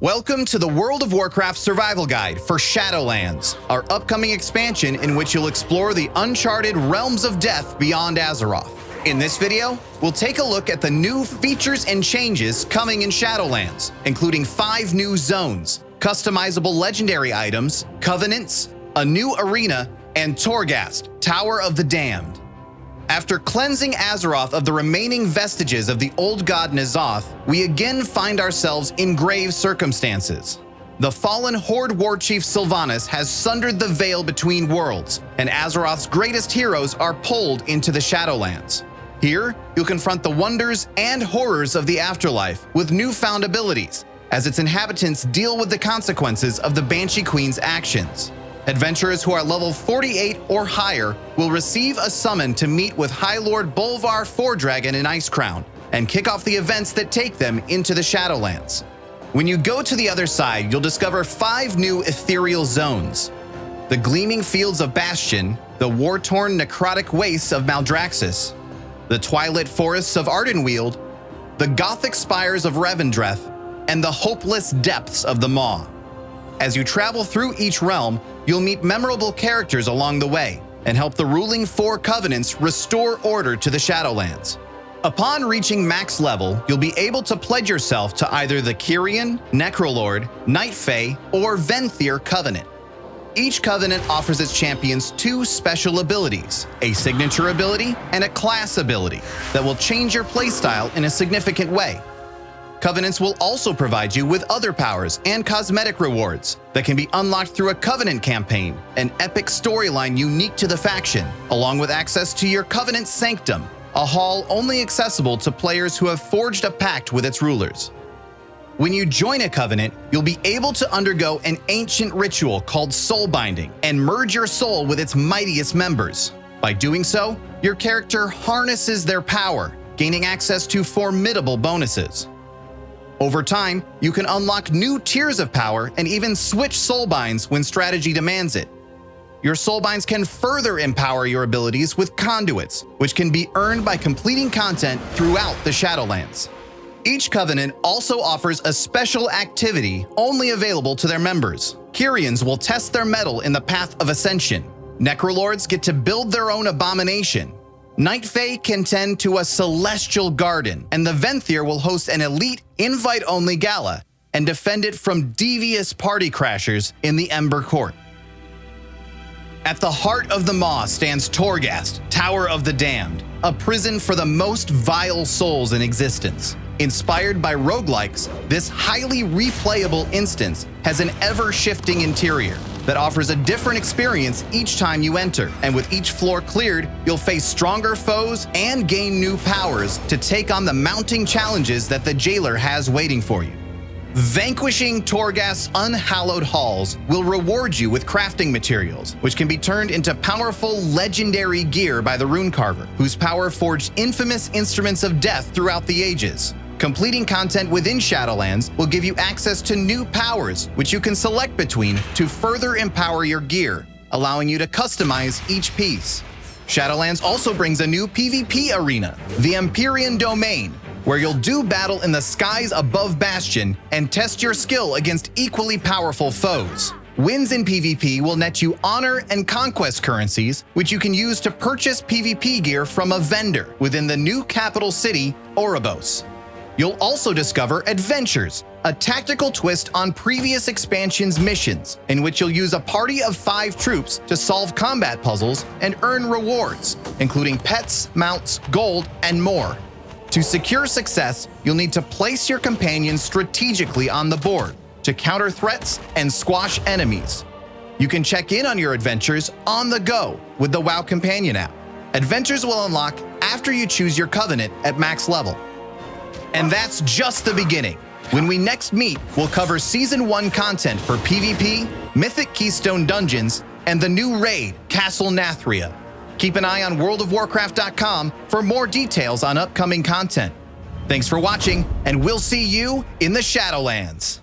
Welcome to the World of Warcraft Survival Guide for Shadowlands, our upcoming expansion in which you'll explore the uncharted realms of death beyond Azeroth. In this video, we'll take a look at the new features and changes coming in Shadowlands, including five new zones, customizable legendary items, covenants, a new arena, and Torghast, Tower of the Damned. After cleansing Azeroth of the remaining vestiges of the old god N'Zoth, we again find ourselves in grave circumstances. The fallen Horde war chief Sylvanas has sundered the veil between worlds, and Azeroth's greatest heroes are pulled into the Shadowlands. Here, you'll confront the wonders and horrors of the afterlife with newfound abilities, as its inhabitants deal with the consequences of the Banshee Queen's actions. Adventurers who are level 48 or higher will receive a summon to meet with High Lord Bolvar Fordragon in Ice Crown and kick off the events that take them into the Shadowlands. When you go to the other side, you'll discover five new ethereal zones. The gleaming fields of Bastion, the war-torn necrotic wastes of Maldraxxus, the twilit forests of Ardenweald, the gothic spires of Revendreth, and the hopeless depths of the Maw. As you travel through each realm, you'll meet memorable characters along the way and help the ruling four covenants restore order to the Shadowlands. Upon reaching max level, you'll be able to pledge yourself to either the Kyrian, Necrolord, Night Fae, or Venthyr Covenant. Each covenant offers its champions two special abilities, a signature ability and a class ability, that will change your playstyle in a significant way. Covenants will also provide you with other powers and cosmetic rewards that can be unlocked through a Covenant campaign, an epic storyline unique to the faction, along with access to your Covenant Sanctum, a hall only accessible to players who have forged a pact with its rulers. When you join a covenant, you'll be able to undergo an ancient ritual called soul binding and merge your soul with its mightiest members. By doing so, your character harnesses their power, gaining access to formidable bonuses. Over time, you can unlock new tiers of power and even switch soulbinds when strategy demands it. Your soulbinds can further empower your abilities with conduits, which can be earned by completing content throughout the Shadowlands. Each covenant also offers a special activity only available to their members. Kyrians will test their mettle in the path of ascension. Necrolords get to build their own abomination, Night Fae can tend to a celestial garden, and the Venthyr will host an elite invite-only gala and defend it from devious party crashers in the Ember Court. At the heart of the Maw stands Torghast, Tower of the Damned, a prison for the most vile souls in existence. Inspired by roguelikes, this highly replayable instance has an ever-shifting interior that offers a different experience each time you enter. And with each floor cleared, you'll face stronger foes and gain new powers to take on the mounting challenges that the jailer has waiting for you. Vanquishing Torghast's unhallowed halls will reward you with crafting materials, which can be turned into powerful legendary gear by the Rune Carver, whose power forged infamous instruments of death throughout the ages. Completing content within Shadowlands will give you access to new powers, which you can select between to further empower your gear, allowing you to customize each piece. Shadowlands also brings a new PvP arena, the Empyrean Domain, where you'll do battle in the skies above Bastion and test your skill against equally powerful foes. Wins in PvP will net you honor and conquest currencies, which you can use to purchase PvP gear from a vendor within the new capital city, Oribos. You'll also discover Adventures, a tactical twist on previous expansion's missions, in which you'll use a party of five troops to solve combat puzzles and earn rewards, including pets, mounts, gold, and more. To secure success, you'll need to place your companions strategically on the board to counter threats and squash enemies. You can check in on your adventures on the go with the WoW Companion app. Adventures will unlock after you choose your covenant at max level. And that's just the beginning. When we next meet, we'll cover Season 1 content for PvP, Mythic Keystone Dungeons, and the new raid, Castle Nathria. Keep an eye on worldofwarcraft.com for more details on upcoming content. Thanks for watching, and we'll see you in the Shadowlands.